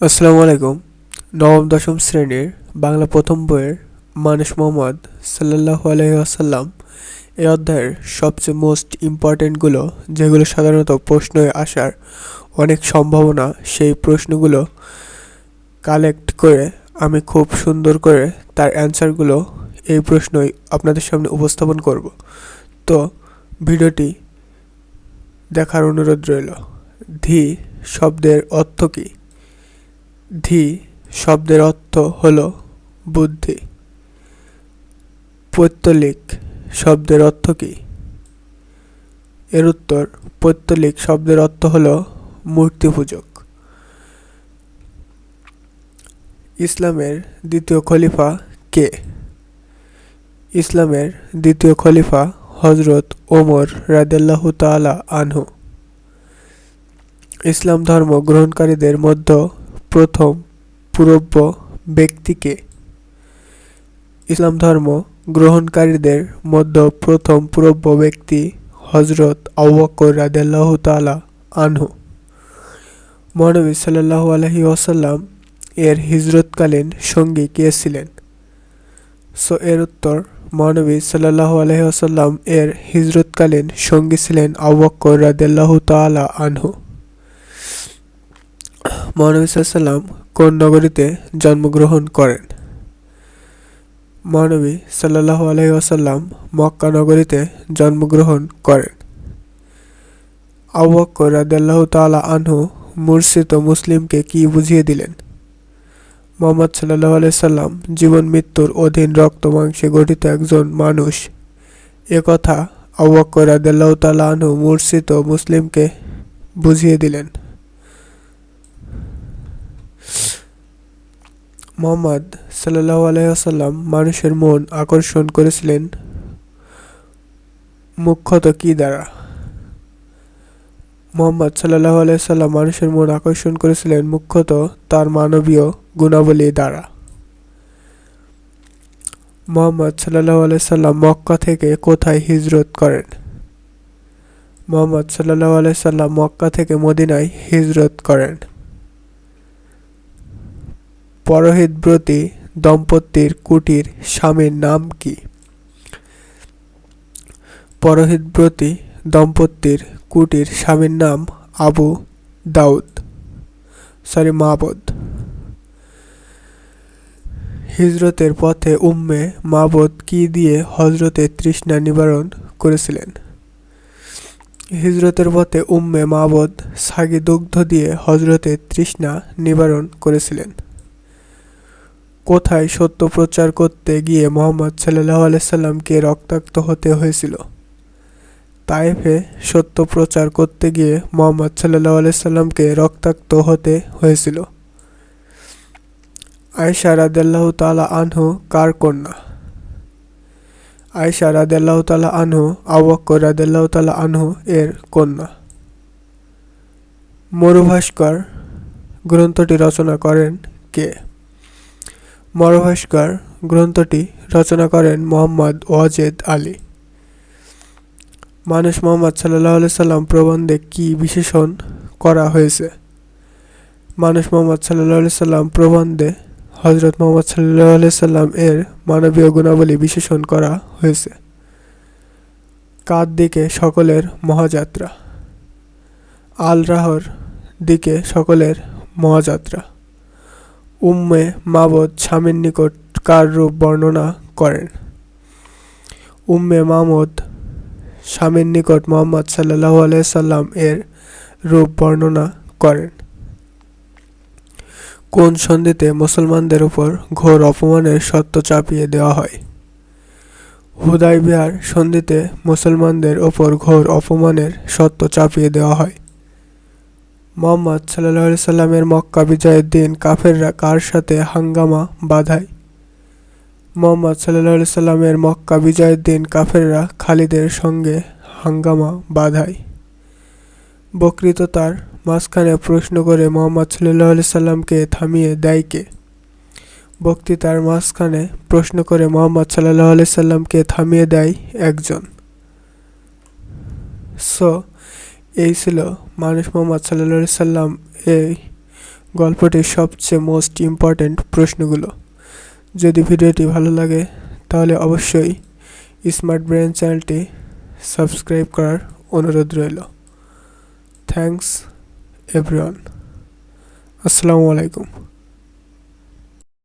আসসালামু আলাইকুম। নবম, দশম শ্রেণির বাংলা প্রথম বইয়ের মানুষ মোহাম্মদ সাল্লাহ আলহিহাসাল্লাম এই অধ্যায়ের সবচেয়ে মোস্ট ইম্পর্টেন্টগুলো যেগুলো সাধারণত প্রশ্নে আসার অনেক সম্ভাবনা, সেই প্রশ্নগুলো কালেক্ট করে আমি খুব সুন্দর করে তার অ্যান্সারগুলো এই প্রশ্নই আপনাদের সামনে উপস্থাপন করব। তো ভিডিওটি দেখার অনুরোধ রইল। ধি শব্দের অর্থ কী? ধি শব্দের অর্থ হল বুদ্ধি। পৈত্তলিক শব্দের অর্থ কী? এর উত্তর পৈত্তলিক শব্দের অর্থ হল মূর্তি পূজক ইসলামের দ্বিতীয় খলিফা কে? ইসলামের দ্বিতীয় খলিফা হজরত ওমর রাদেল্লাহ তালা আনহু। ইসলাম ধর্ম গ্রহণকারীদের মধ্যে প্রথম পূরব্য ব্যক্তিকে ইসলাম ধর্ম গ্রহণকারীদের মধ্যে প্রথম পূরব্য ব্যক্তি হজরত আউবকর রাদেল্লাহ তালা আনহু। মহানবী সাল্লাহ আলহি ওসাল্লাম এর হিজরতকালীন সঙ্গী কে ছিলেন? সো এর উত্তর মহানবী সাল্লাহ আলহি আসাল্লাম এর হিজরতকালীন সঙ্গী ছিলেন আউবকর রাদেল্লাহ তালা আনহু। মহানবী সাল্লাম কোন নগরীতে জন্মগ্রহণ করেন? মহানবী সাল্লাহ আলহি আসাল্লাম মক্কা নগরীতে জন্মগ্রহণ করেন। আউবকর রাদেল্লাহ তালা আনহু মুর্শিদ ও মুসলিমকে কি বুঝিয়ে দিলেন? মোহাম্মদ সাল্লাহ সাল্লাম জীবন, মৃত্যুর অধীন রক্ত মাংসে গঠিত একজন মানুষ। একথা আউবকর রাদেল্লাহ তালা আনহু মুর্শিদ ও মুসলিমকে বুঝিয়ে দিলেন। মোহাম্মদ সাল্লাহ আলহাম মানুষের মন আকর্ষণ করেছিলেন মুখ্যত কি দ্বারা? মোহাম্মদ সাল্লাহ আলাইসাল্লাম মানুষের মন আকর্ষণ করেছিলেন মুখ্যত তার মানবীয় গুণাবলী দ্বারা। মোহাম্মদ সাল্লাহ আলাইসাল্লাম মক্কা থেকে কোথায় হিজরত করেন? মোহাম্মদ সাল্লাহ আলাইসাল্লাম মক্কা থেকে মদিনায় হিজরত করেন। পরহিতব্রতী দম্পতির কুটির স্বামীর নাম কি? পরহিতব্রতী দম্পতির কুটির স্বামীর নাম আবু দাউদ। সরি মাবদ। হিজরতের পথে উম্মে মাবদ কি দিয়ে হজরতের তৃষ্ণা নিবারণ করেছিলেন? হিজরতের পথে উম্মে মাবদ সাগি দুগ্ধ দিয়ে হজরতের তৃষ্ণা নিবারণ করেছিলেন। কোথায় সত্য প্রচার করতে গিয়ে মোহাম্মদ সাল্লাহ আলাইসাল্লামকে রক্তাক্ত হতে হয়েছিল? তাইফে সত্য প্রচার করতে গিয়ে মোহাম্মদ সাল্লাহ আলাইসাল্লামকে রক্তাক্ত হতে হয়েছিল। আয়সা রাদেল্লাহ তালা আনহু কার কন্যা? আয়সা রাদেল্লাহ তালা আনহু আবক্কর রাদেল্লাহ তালা আনহু এর কন্যা। মরুভাস্কর গ্রন্থটি রচনা করেন কে? মরভাস্কর গ্রন্থটি রচনা করেন মোহাম্মদ ওয়াজেদ আলী। মানুষ মোহাম্মদ সাল্লাহ সাল্লাম প্রবন্ধে কি বিশেষণ করা হয়েছে? মানুষ মোহাম্মদ সাল্লাহ সাল্লাম প্রবন্ধে হজরত মোহাম্মদ সাল্লাহ সাল্লাম এর মানবীয় গুণাবলী বিশেষণ করা হয়েছে। কার দিকে সকলের মহাযাত্রা? আল রাহর দিকে সকলের মহাযাত্রা। উম্মে মাবদ স্বামীর নিকট কার রূপ বর্ণনা করেন? উম্মে মামদ স্বামীর নিকট মোহাম্মদ সাল্লাহ আলাইসাল্লাম এর রূপ বর্ণনা করেন। কোন সন্ধিতে মুসলমানদের উপর ঘোর অপমানের সত্য চাপিয়ে দেওয়া হয়? হুদাই বিহার সন্ধিতে মুসলমানদের ওপর ঘোর অপমানের সত্য চাপিয়ে দেওয়া হয়। মোহাম্মদ সাল্লাহ সাল্লামের মক্কা বিজয়ের দিন কাফেররা কার সাথে হাঙ্গামা বাধায়? মোহাম্মদ সাল্লাহ সাল্লামের মক্কা বিজয়ের দিন কাফেররা খালিদের সঙ্গে হাঙ্গামা বাধায়। বক্তৃতার মাঝখানে প্রশ্ন করে মোহাম্মদ সাল্লাহ সাল্লামকে থামিয়ে দেয় কে? বক্তৃতার মাঝখানে প্রশ্ন করে মোহাম্মদ সাল্লাহ সাল্লামকে থামিয়ে দেয় একজন। সো এই ছিল মানুষ মোহাম্মদ সাল্লা সাল্লাম এই গল্পটির সবচেয়ে মোস্ট ইম্পর্ট্যান্ট প্রশ্নগুলো। যদি ভিডিওটি ভালো লাগে, তাহলে অবশ্যই স্মার্ট ব্রেন চ্যানেলটি সাবস্ক্রাইব করার অনুরোধ রইল। থ্যাংকস এভরিওয়ান আসসালামু আলাইকুম।